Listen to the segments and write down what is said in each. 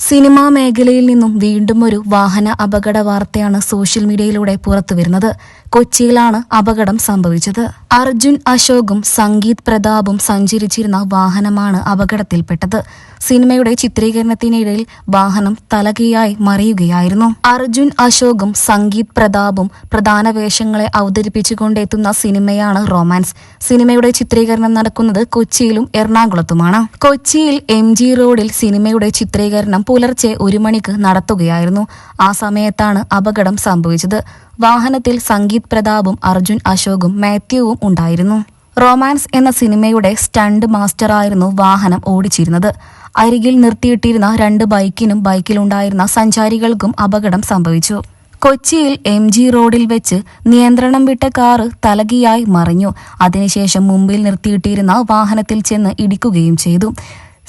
Cinema മേഖലയിൽ നിന്നും വീണ്ടും ഒരു വാഹന അപകട വാർത്തയാണ് സോഷ്യൽ മീഡിയയിലൂടെ പുറത്തുവരുന്നത് കൊച്ചിയിലാണ് അപകടം സംഭവിച്ചത്. അർജുൻ അശോകും സംഗീത് പ്രതാപും സഞ്ചരിച്ചിരുന്ന വാഹനമാണ് അപകടത്തിൽപ്പെട്ടത്. സിനിമയുടെ ചിത്രീകരണത്തിനിടയിൽ വാഹനം തലകീയായി മറിയുകയായിരുന്നു. അർജുൻ അശോകും സംഗീത് പ്രതാപും പ്രധാന വേഷങ്ങളെ അവതരിപ്പിച്ചുകൊണ്ടെത്തുന്ന സിനിമയാണ് റൊമാൻസ്. സിനിമയുടെ ചിത്രീകരണം നടക്കുന്നത് കൊച്ചിയിലും എറണാകുളത്തുമാണ്. കൊച്ചിയിൽ എം ജി റോഡിൽ സിനിമയുടെ ചിത്രീകരണം പുലർച്ചെ ഒരു മണിക്ക് നടത്തുകയായിരുന്നു. ആ സമയത്താണ് അപകടം സംഭവിച്ചത്. വാഹനത്തിൽ സംഗീത് പ്രതാപും അർജുൻ അശോകും മാത്യുവും ഉണ്ടായിരുന്നു. റൊമാൻസ് എന്ന സിനിമയുടെ സ്റ്റണ്ട് മാസ്റ്ററായിരുന്നു വാഹനം ഓടിച്ചിരുന്നത്. അരികിൽ നിർത്തിയിട്ടിരുന്ന രണ്ട് ബൈക്കിനും ബൈക്കിലുണ്ടായിരുന്ന സഞ്ചാരികൾക്കും അപകടം സംഭവിച്ചു. കൊച്ചിയിൽ എം ജി റോഡിൽ വെച്ച് നിയന്ത്രണം വിട്ട കാറ് തലകിയായി മറിഞ്ഞു. അതിനുശേഷം മുമ്പിൽ നിർത്തിയിട്ടിരുന്ന വാഹനത്തിൽ ചെന്ന് ഇടിക്കുകയും ചെയ്തു.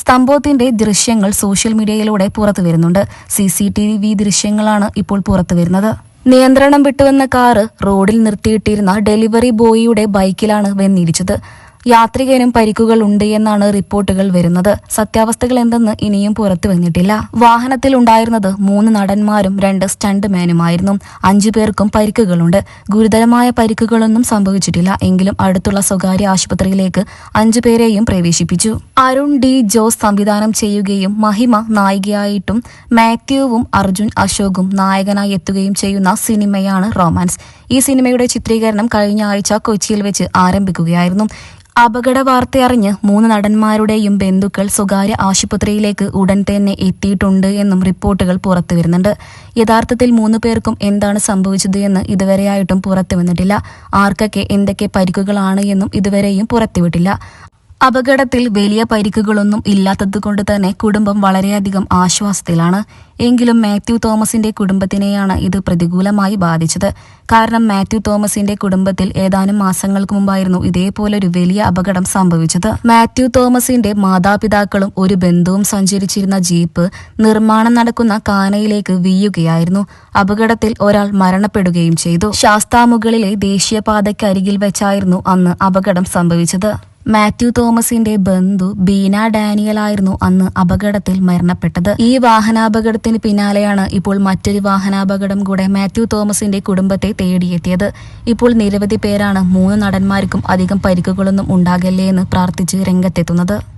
സംഭവത്തിന്റെ ദൃശ്യങ്ങൾ സോഷ്യൽ മീഡിയയിലൂടെ പുറത്തു വരുന്നുണ്ട്. സി സി ടി വി ദൃശ്യങ്ങളാണ് ഇപ്പോൾ പുറത്തു വരുന്നത്. നിയന്ത്രണം വിട്ടുവന്ന കാറ് റോഡിൽ നിർത്തിയിട്ടിരുന്ന ഡെലിവറി ബോയിയുടെ ബൈക്കിലാണ് വെന്നിരിച്ചത്. യാത്രികനും പരിക്കുകൾ ഉണ്ട് എന്നാണ് റിപ്പോർട്ടുകൾ വരുന്നത്. സത്യാവസ്ഥകൾ എന്തെന്ന് ഇനിയും പുറത്തു വന്നിട്ടില്ല. വാഹനത്തിൽ ഉണ്ടായിരുന്നത് മൂന്ന് നടന്മാരും രണ്ട് സ്റ്റണ്ട് മാനുമായിരുന്നു അഞ്ചു പേർക്കും പരിക്കുകളുണ്ട്. ഗുരുതരമായ പരിക്കുകളൊന്നും സംഭവിച്ചിട്ടില്ല. എങ്കിലും അടുത്തുള്ള സ്വകാര്യ ആശുപത്രിയിലേക്ക് അഞ്ചു പേരെയും പ്രവേശിപ്പിച്ചു. അരുൺ ഡി ജോസ് സംവിധാനം ചെയ്യുകയും മഹിമ നായികയായിട്ടും മാത്യുവും അർജുൻ അശോകും നായകനായി എത്തുകയും ചെയ്യുന്ന സിനിമയാണ് റൊമാൻസ്. ഈ സിനിമയുടെ ചിത്രീകരണം കഴിഞ്ഞ ആഴ്ച കൊച്ചിയിൽ വെച്ച് ആരംഭിക്കുകയായിരുന്നു. അപകട വാർത്തയറിഞ്ഞ് മൂന്ന് നടന്മാരുടെയും ബന്ധുക്കൾ സ്വകാര്യ ആശുപത്രിയിലേക്ക് ഉടൻ തന്നെ എത്തിയിട്ടുണ്ട് എന്നും റിപ്പോർട്ടുകൾ പുറത്തു വരുന്നുണ്ട്. യഥാർത്ഥത്തിൽ മൂന്ന് പേർക്കും എന്താണ് സംഭവിച്ചത് എന്ന് ഇതുവരെയായിട്ടും പുറത്തു വന്നിട്ടില്ല. ആർക്കൊക്കെ എന്തൊക്കെ പരിക്കുകളാണ് എന്നും ഇതുവരെയും പുറത്തുവിട്ടില്ല. അപകടത്തിൽ വലിയ പരിക്കുകളൊന്നും ഇല്ലാത്തതുകൊണ്ട് തന്നെ കുടുംബം വളരെയധികം ആശ്വാസത്തിലാണ്. എങ്കിലും മാത്യു തോമസിന്റെ കുടുംബത്തിനെയാണ് ഇത് പ്രതികൂലമായി ബാധിച്ചത്. കാരണം മാത്യു തോമസിന്റെ കുടുംബത്തിൽ ഏതാനും മാസങ്ങൾക്ക് മുമ്പായിരുന്നു ഇതേപോലൊരു വലിയ അപകടം സംഭവിച്ചത്. മാത്യു തോമസിന്റെ മാതാപിതാക്കളും ഒരു ബന്ധുവും സഞ്ചരിച്ചിരുന്ന ജീപ്പ് നിർമ്മാണം നടക്കുന്ന കാനയിലേക്ക് വീയുകയായിരുന്നു അപകടത്തിൽ ഒരാൾ മരണപ്പെടുകയും ചെയ്തു. ശാസ്താമുകളിലെ ദേശീയപാതയ്ക്കരികിൽ വെച്ചായിരുന്നു അന്ന് അപകടം സംഭവിച്ചത്. മാത്യു തോമസിന്റെ ബന്ധു ബീന ഡാനിയൽ ആയിരുന്നു അന്ന് അപകടത്തിൽ മരണപ്പെട്ടത്. ഈ വാഹനാപകടത്തിന് പിന്നാലെയാണ് ഇപ്പോൾ മറ്റൊരു വാഹനാപകടം കൂടെ മാത്യു തോമസിന്റെ കുടുംബത്തെ തേടിയെത്തിയത്. ഇപ്പോൾ നിരവധി പേരാണ് മൂന്ന് നടന്മാർക്കും അധികം പരിക്കുകളൊന്നും ഉണ്ടാകല്ലേ എന്ന് പ്രാർത്ഥിച്ച് രംഗത്തെത്തുന്നത്.